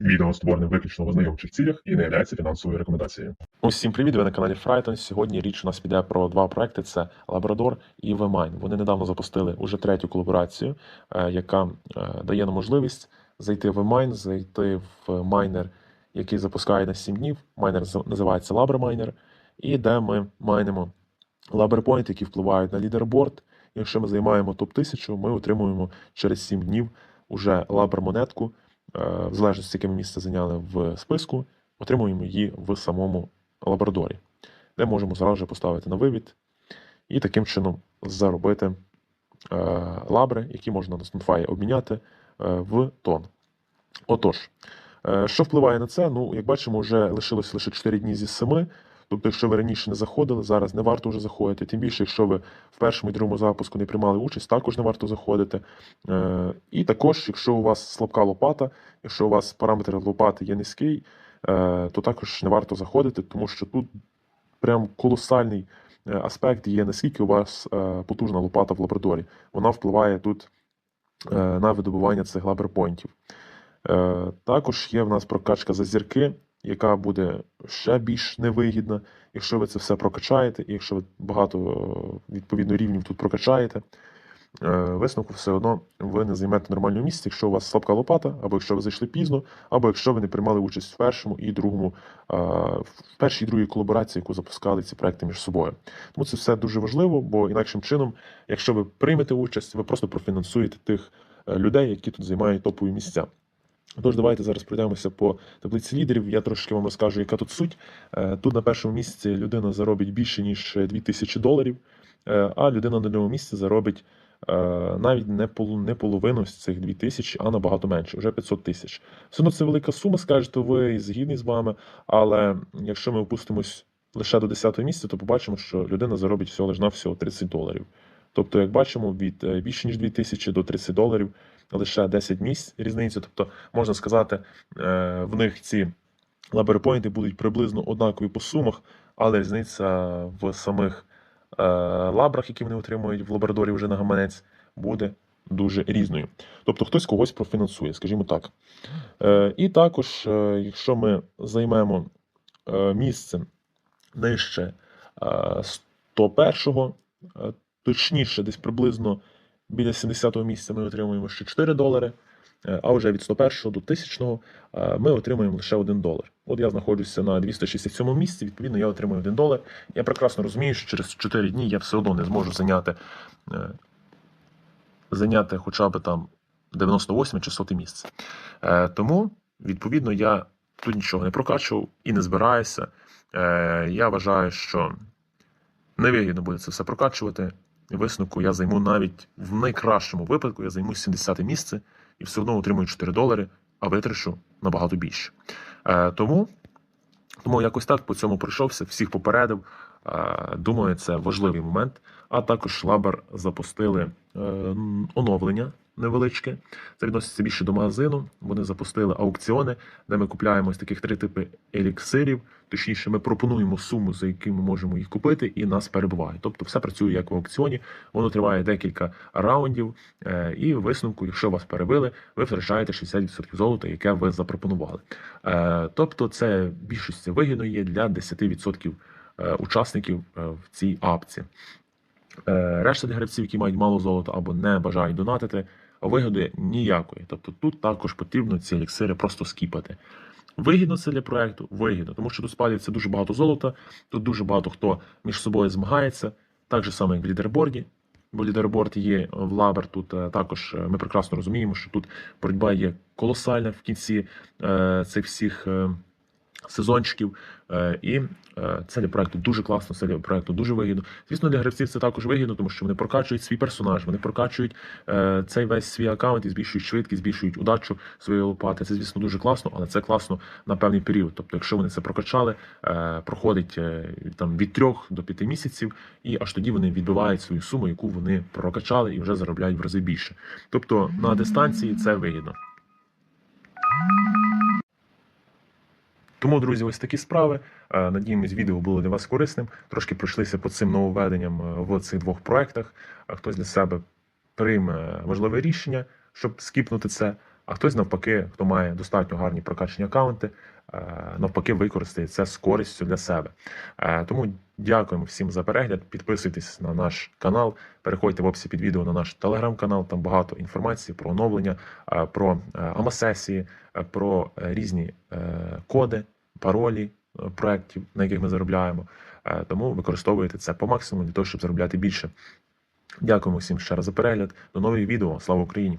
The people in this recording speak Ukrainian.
Відео створене виключно в ознайомчих цілях і не є фінансовою рекомендацією. Усім привіт, ви на каналі Фрайтон. Сьогодні річ у нас піде про два проекти: це Labrador і VMine. Вони недавно запустили уже третю колаборацію, е, яка е, дає нам можливість зайти в VMine, зайти в майнер, який запускає на 7 днів. Майнер називається LabraMiner, і де ми майнимо LabraPoint, які впливають на лідерборд. Якщо ми займаємо топ-1000, ми отримуємо через 7 днів уже Labra-монетку, е, в залежності, яке ми місце зайняли в списку, отримуємо її в самому лабрадорі, де можемо зразу же поставити на вивід і таким чином заробити е, лабри, які можна на Snowfire обміняти е, в тон. Отож, е, що впливає на це? Ну, як бачимо, вже лишилось лише 4 дні зі 7. Тобто, якщо ви раніше не заходили, зараз не варто вже заходити. Тим більше, якщо ви в першому і другому запуску не приймали участь, також не варто заходити. Е, І також, якщо у вас слабка лопата, якщо у вас параметр лопати є низький, е, то також не варто заходити, тому що тут прям колосальний е, аспект є, наскільки у вас потужна лопата в лабрадорі. Вона впливає тут на видобування цих лаберпойнтів. Також є в нас прокачка за зірки, яка буде ще більш невигідна, якщо ви це все прокачаєте, і якщо ви багато е, відповідно рівнів тут прокачаєте. е, Висновку все одно ви не займете нормальне місце, якщо у вас слабка лопата, або якщо ви зайшли пізно, або якщо ви не приймали участь в першому і другому, е, в першій і другій колаборації, яку запускали ці проекти між собою. Тому це все дуже важливо, бо інакшим чином, якщо ви приймете участь, ви просто профінансуєте тих людей, які тут займають топові місця. Тож, давайте зараз пройдемося по таблиці лідерів. Я трошки вам розкажу, яка тут суть. Е, Тут на першому місці людина заробить більше, ніж 2000 доларів, е, а людина на другому місці заробить е, навіть не половину з цих 2000, а набагато менше, вже 500 тисяч. Все одно це велика сума, скажете ви, згідний з вами. Але якщо ми опустимось лише до 10 місця, то побачимо, що людина заробить всього лиш на всього 30 доларів. Тобто, як бачимо, від е, більше ніж 2000 до 30 доларів лише 10 місць різниця. Тобто, можна сказати, е, в них ці лаберпойнти будуть приблизно однакові по сумах, але різниця в самих е, лабрах, які вони отримують в лабрадорі вже на гаманець, буде дуже різною. Тобто хтось когось профінансує, скажімо так. Е, І також, якщо ми займемо місце нижче е, 101-го, е, точніше, десь приблизно біля 70-го місця ми отримуємо ще 4 долари. е, А вже від 101 до 1000 е, ми отримуємо лише 1 долар. От я знаходжуся на 267 місці, відповідно, я отримую 1 долар. Я прекрасно розумію, що через 4 дні я все одно не зможу зайняти, е, зайняти хоча б там 98 чи 100 місце. Тому, відповідно, я тут нічого не прокачував і не збираюся. Я вважаю, що невигідно буде це все прокачувати. Висновку я займу навіть в найкращому випадку, я займу 70 місце і все одно отримую 4 долари, а витрачу набагато більше. Е, тому, тому якось так по цьому пройшовся, всіх попередив. Е, думаю, це важливий момент. А також Лабер запустили е, оновлення невеличке. Це відноситься більше до магазину. Вони запустили аукціони, де ми купляємо ось таких три типи еліксирів. Точніше, ми пропонуємо суму, за яку ми можемо їх купити, і нас перебувають. Тобто, все працює як в аукціоні. Воно триває декілька раундів, е, і висновку, якщо вас перебили, ви втрачаєте 60% золота, яке ви запропонували. Е, Тобто, це більшості вигідно є для 10% е, учасників в цій апці. Решта гравців, які мають мало золота або не бажають донатити, вигоди ніякої. Тобто тут також потрібно ці еліксири просто скіпати. Вигідно це для проекту, вигідно, тому що тут спалюється дуже багато золота, тут дуже багато хто між собою змагається, так же само, як в лідерборді. Бо лідерборд є в Лабер. Тут е, також е, ми прекрасно розуміємо, що тут боротьба є колосальна в кінці е, цих всіх сезончиків. Е, і це для проекту дуже класно, це для проекту дуже вигідно. Звісно, для гравців це також вигідно, тому що вони прокачують свій персонаж, вони прокачують е, цей весь свій аккаунт і збільшують швидкість, збільшують удачу своєї лопати. Це, звісно, дуже класно, але це класно на певний період. Тобто, якщо вони це прокачали, е, проходить там від трьох до п'яти місяців, і аж тоді вони відбивають свою суму, яку вони прокачали, і вже заробляють в рази більше. Тобто на дистанції це вигідно. Тому, друзі, ось такі справи. Е, Надіємось, відео було для вас корисним. Трошки пройшлися по цим нововведенням е, в цих двох проектах. А Хтось для себе прийме важливе рішення, щоб скіпнути це. А хтось навпаки, хто має достатньо гарні прокачені аккаунти, е, навпаки, використає це з користю для себе. Тому дякуємо всім за перегляд. Підписуйтесь на наш канал, переходьте в описі під відео на наш телеграм-канал. Там багато інформації про оновлення, про амасесії, про різні коди, паролі проектів, проєктів, на яких ми заробляємо. Е, Тому використовуйте це по максимуму для того, щоб заробляти більше. Дякуємо всім ще раз за перегляд. До нових відео. Слава Україні!